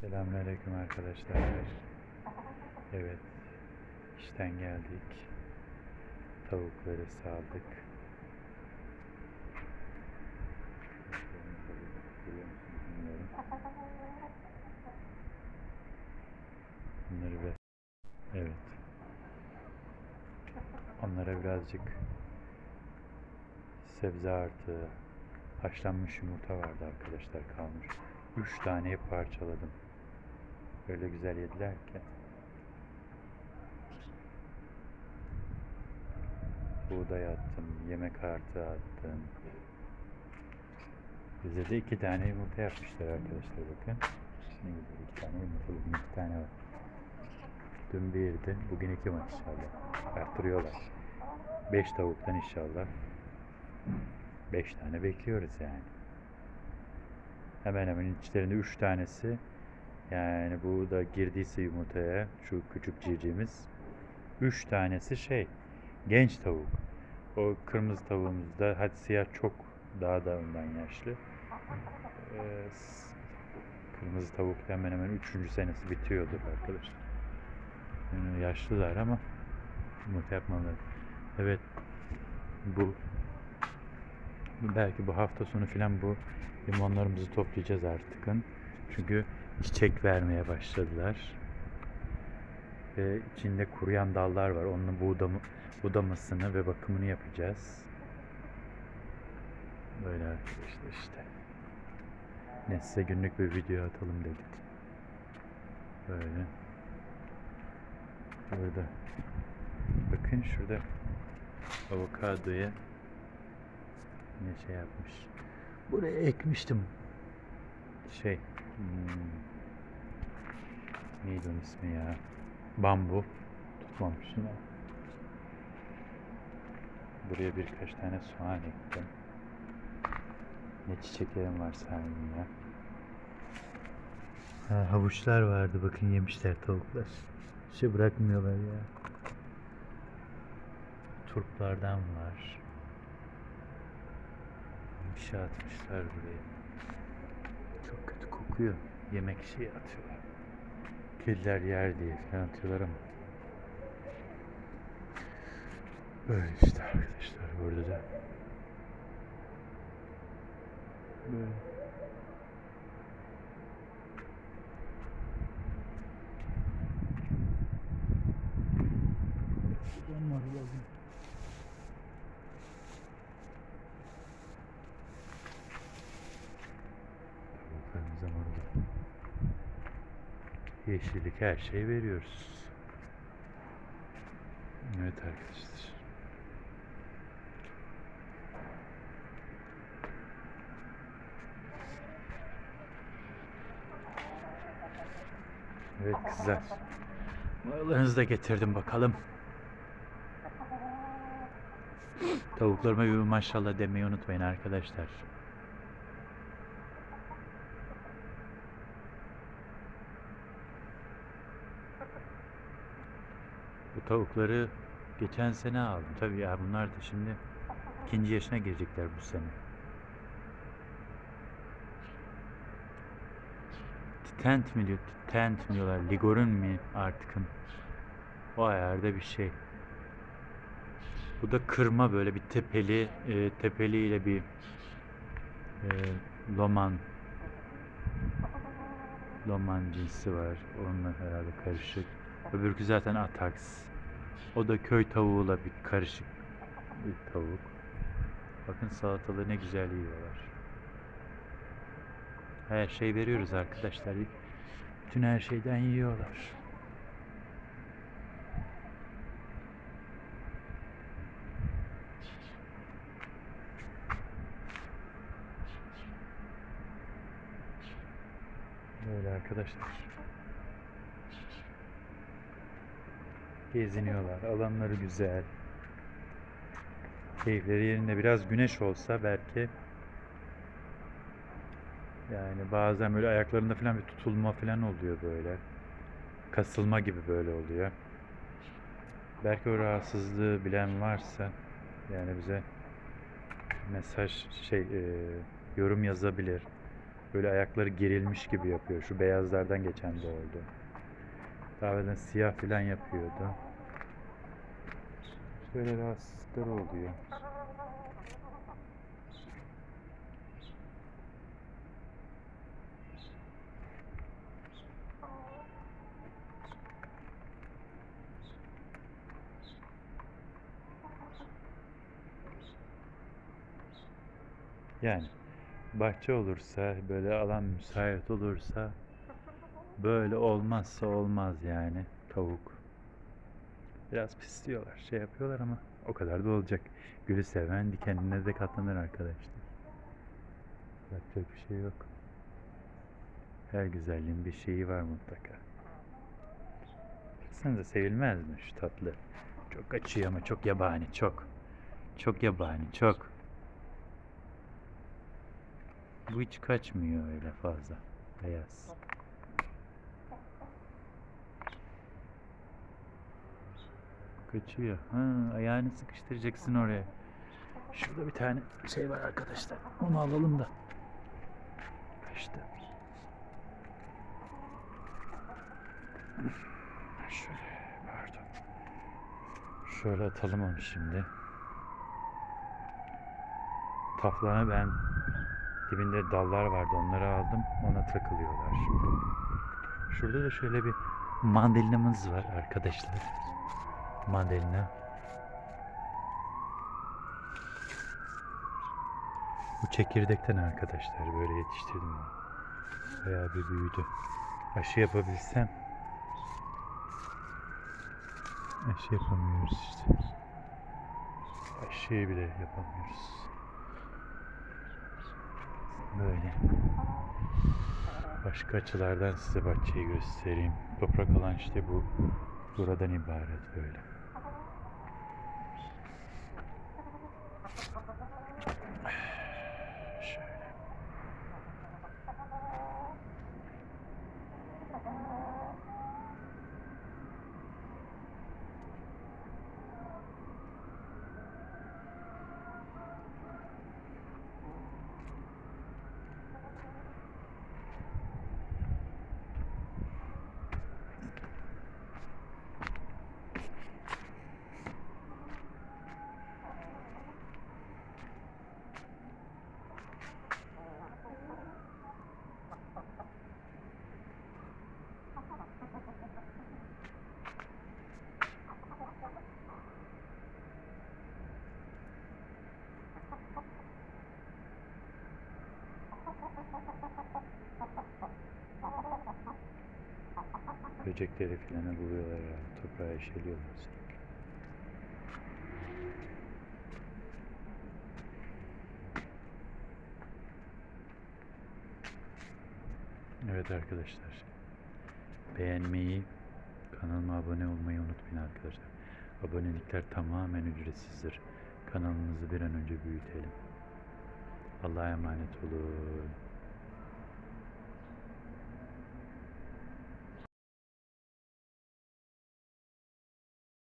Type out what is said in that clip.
Selamünaleyküm arkadaşlar. Evet, işten geldik. Tavukları saldık. Bunları ve evet. Onlara birazcık sebze artı haşlanmış yumurta vardı arkadaşlar kalmış. Üç taneyi parçaladım. Öyle güzel yediler ki. Buğday attım, yemek artı attım. Bize de iki tane yumurta yapmışlar arkadaşlar bakın. Ne güzel iki tane yumurta, iki tane var. Dün birdi, bugün iki var inşallah. Arttırıyorlar. Beş tavuktan inşallah. Beş tane bekliyoruz yani. Hemen hemen içlerinde üç tanesi yani bu da girdiyse yumurtaya şu küçük civcivimiz üç tanesi şey genç tavuk. O kırmızı tavuğumuzda hadi siyah çok daha da ondan yaşlı. Ee, kırmızı tavuk hemen hemen üçüncü senesi bitiyordur arkadaşlar. Yani yaşlılar ama yumurta yapmalılar. Evet bu belki bu hafta sonu filan bu limonlarımızı toplayacağız artık. Çünkü çiçek vermeye başladılar. Ve içinde kuruyan dallar var. Onun budamı, budamasını ve bakımını yapacağız. Böyle arkadaşlar işte. Ne size günlük bir video atalım dedik. Böyle. Burada. Bakın şurada avokadoya ne şey yapmış. Buraya ekmiştim. Şey. Hmm, neydi onun ismi ya? Bambu. Tutmamış yine. Buraya birkaç tane soğan ektim. Ne çiçeklerim var sahibim ya. Ha, havuçlar vardı bakın yemişler tavuklar. Şey bırakmıyorlar ya. Turplardan var. Bir şey atmışlar buraya. Kokuyor. Yemek şeyi atıyorlar. Kediler yer diye falan atıyorlar ama. Böyle işte arkadaşlar burada da. Böyle. Var yazın. Yeşillik her şey veriyoruz. Evet arkadaşlar. Evet kızlar. Mayolarınızı da getirdim bakalım. Tavuklarıma bir maşallah demeyi unutmayın arkadaşlar. Tavukları geçen sene aldım. Tabii ya bunlar da şimdi ikinci yaşına girecekler bu sene. Tent mi diyor? Tent mi diyorlar? Ligorun mi artıkın? O ayarda bir şey. Bu da kırma böyle bir tepeli, e, tepeliyle bir e, loman loman cinsi var. Onunla herhalde karışık. Öbürkü zaten ataks. O da köy tavuğuyla bir karışık bir tavuk. Bakın salatalığı ne güzel yiyorlar. Her şey veriyoruz arkadaşlar. Bütün her şeyden yiyorlar. Böyle arkadaşlar. Geziniyorlar. Alanları güzel. Keyifleri yerinde. Biraz güneş olsa belki yani bazen böyle ayaklarında falan bir tutulma falan oluyor böyle. Kasılma gibi böyle oluyor. Belki o rahatsızlığı bilen varsa yani bize mesaj şey e, yorum yazabilir. Böyle ayakları gerilmiş gibi yapıyor. Şu beyazlardan geçen de oldu. Daha evvelden siyah falan yapıyordu. İşte öyle rahatsızlıkları oluyor. Yani bahçe olursa, böyle alan müsait olursa böyle olmazsa olmaz yani tavuk. Biraz pisliyorlar, şey yapıyorlar ama o kadar da olacak. Gülü seven dikenine de katlanır arkadaşlar. Yapacak bir şey yok. Her güzelliğin bir şeyi var mutlaka. Baksanıza sevilmez mi şu tatlı? Çok açıyor ama çok yabani, çok. Çok yabani, çok. Bu hiç kaçmıyor öyle fazla. Beyaz. Kaçıyor. Ha, ayağını sıkıştıracaksın oraya. Şurada bir tane şey var arkadaşlar. Onu alalım da. Kaçtı. Şöyle, pardon. Şöyle atalım onu şimdi. Taflana ben dibinde dallar vardı onları aldım. Ona takılıyorlar şimdi. Şurada da şöyle bir mandalinamız var arkadaşlar. Mandalina. Bu çekirdekten arkadaşlar böyle yetiştirdim onu. Bayağı bir büyüdü. Aşı yapabilsem. Aşı yapamıyoruz işte. Aşıyı bile yapamıyoruz. Böyle. Başka açılardan size bahçeyi göstereyim. Toprak alan işte bu. Buradan ibaret böyle. Şöyle. Böcekleri filanı buluyorlar herhalde. Toprağa eşeliyorlar sürekli. Evet arkadaşlar. Beğenmeyi, kanalıma abone olmayı unutmayın arkadaşlar. Abonelikler tamamen ücretsizdir. Kanalımızı bir an önce büyütelim. Allah'a emanet olun.